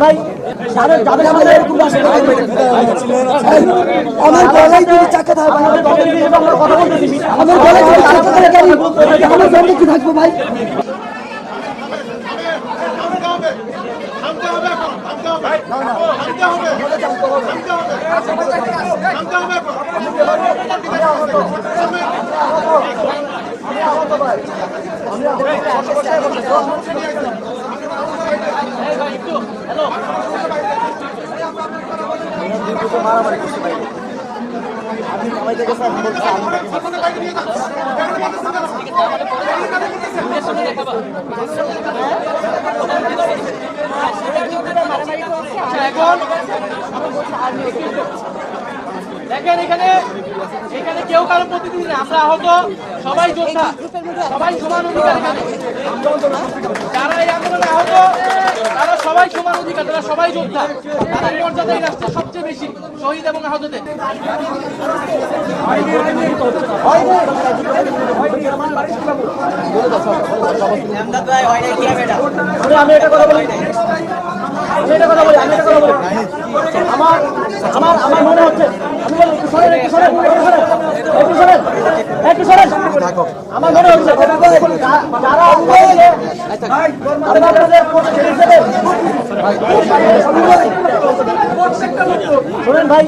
ভাই যাদের আমাদের এরকম আমার গলায় যদি চাকা থাকে আমরা গলায় যদি চাকা থাকে আমার জন্য কি থাকব ভাই থামতে হবে এখন থামতে হবে। থামতে হবে থামতে হবে থামতে হবে এখন দেখেন এখানে এখানে কেউ কারও প্রতিনিধি না আমরা আহত সবাই যোদ্ধা সবাই সমান অধিকার এখানে। যারা এই আন্দোলনে আহত তারা সবাই সমান অধিকার তারা সবাই যোদ্ধা। তাদের মর্যাদা এই রাষ্ট্রের সবচেয়ে বেশি শহীদ এবং আহতদের। আমি এটা কথা বলি। আমার আমার মনে হচ্ছে আমার মনে হচ্ছে যারা ভাই।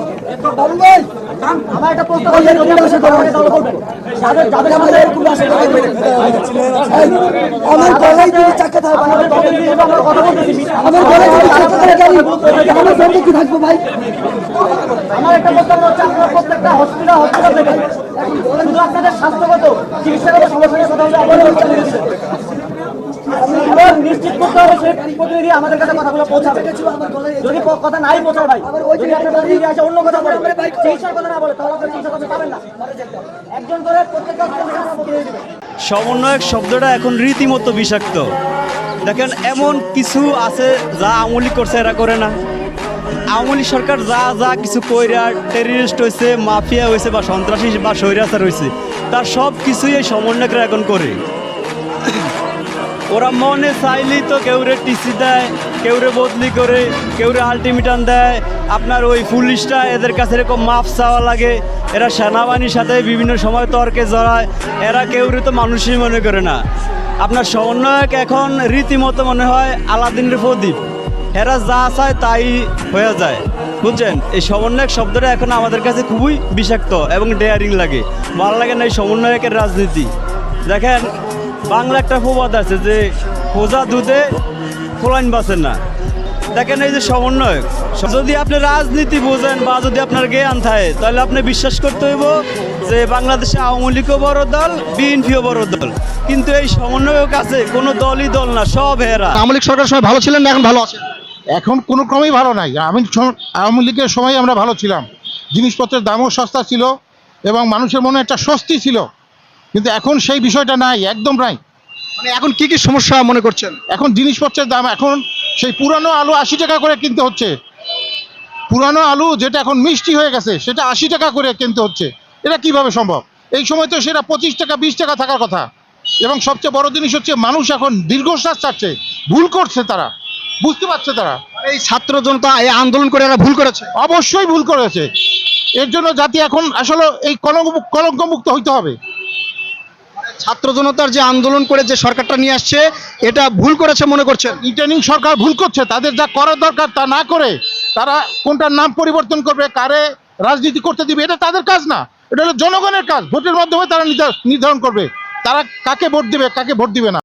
আমার একটা প্রশ্ন আমার গলায় যদি চাকা থাকে ভাই আমাদের দলের বিরুদ্ধে আমরা কথা বলতেছি আমার গলায় যদি চাকা থাকে আমার জন্য কি থাকব ভাই? আমার একটা প্রস্তাব হচ্ছে আপনারা প্রত্যেকটা হসপিটাল হসপিটাল থেকে শুধু আপনাদের স্বাস্থ্যগত চিকিৎসাগত সমস্যা কথা এবং নিশ্চিত করতে হবে সেই প্রতিনিধি আমাদের কাছে কথাগুলো পৌঁছাবে যদি কথা নাই পৌঁছায় ভাই যদি একটা প্রতিনিধি আসে অন্য কথা বলে চিকিৎসার কথা না বলে তাহলে চিকিৎসা করতে পারেন না একজন করে প্রত্যেকটা। সমন্বয়ক শব্দটা এখন রীতিমতো বিষাক্ত দেখেন, এমন কিছু আছে যা আমলি করছে, এরা করে না আমলি সরকার যা যা কিছু কইরা টেরিস্ট হয়েছে মাফিয়া হয়েছে বা সন্ত্রাসী বা স্বৈরাচার হয়েছে তার সব কিছুই এই সমন্বয়করা এখন করে ওরা মনে চাইলেই তো কেউ রে টিসি দেয় কেউ রে বদলি করে কেউ রে আলটিমেটাম দেয়। আপনার ওই পুলিশটা এদের কাছে এরকম মাফ চাওয়া লাগে। এরা সেনাবাহিনীর সাথে বিভিন্ন সময় তর্কে জড়ায়। এরা কেউ রে তো মানুষই মনে করে না। আপনার সমন্বয়ক এখন রীতিমতো মনে হয় আলাদিনের প্রদীপ। এরা যা চায় তাই হয়ে যায়। বুঝছেন? এই সমন্বয়ক শব্দটা এখন আমাদের কাছে খুবই বিষাক্ত এবং ডেয়ারিং লাগে। ভালো লাগে না এই সমন্বয়কের রাজনীতি। দেখেন বাংলা একটা প্রবাদ আছে যে খোঁজা দুধে ফোলাইন বাসেন না। দেখেন এই যে সমন্বয় যদি আপনি রাজনীতি বোঝেন বা যদি আপনার জ্ঞান থাকে তাহলে আপনি বিশ্বাস করতে হইব যে বাংলাদেশে আওয়ামী লীগও বড় দল বিএনপিও বড় দল। কিন্তু এই সমন্বয়ক আছে কোনো দলই দল না সব হেরা। আওয়ামী লীগ সরকারের সময় ভালো ছিলেন না এখন ভালো আছেন? এখন কোনো ক্রমেই ভালো নাই। আমি আওয়ামী লীগের সময় আমরা ভালো ছিলাম। জিনিসপত্রের দামও সস্তা ছিল এবং মানুষের মনে একটা স্বস্তি ছিল। কিন্তু এখন সেই বিষয়টা নাই একদম নাই। মানে এখন কি কি সমস্যা মনে করছেন? এখন জিনিসপত্রের দাম এখন সেই পুরানো আলু আশি টাকা করে কিনতে হচ্ছে। পুরানো আলু যেটা এখন মিষ্টি হয়ে গেছে সেটা আশি টাকা করে কিনতে হচ্ছে। এটা কীভাবে সম্ভব? এই সময় তো সেটা পঁচিশ টাকা বিশ টাকা থাকার কথা। এবং সবচেয়ে বড় জিনিস হচ্ছে মানুষ এখন দীর্ঘশ্বাস চাচ্ছে ভুল করছে তারা। বুঝতে পারছে তারা। এই ছাত্র জনতা এই আন্দোলন করে এরা ভুল করেছে? অবশ্যই ভুল করেছে। এর জন্য জাতি এখন আসলে এই কলঙ্ক কলঙ্কমুক্ত হইতে হবে। ছাত্র জনতার যে আন্দোলন করে যে সরকারটা নিয়ে আসছে, এটা ভুল করেছে মনে করছেন? রিটার্নিং সরকার ভুল করছে, তাদের যা করার দরকার তা না করে তারা কোনটার নাম পরিবর্তন করবে, কারে রাজনীতি করতে দিবে, এটা তাদের কাজ না। এটা হলো জনগণের কাজ, ভোটের মাধ্যমে তারা নির্ধারণ করবে। তারা কাকে ভোট দিবে, কাকে ভোট দিবে না।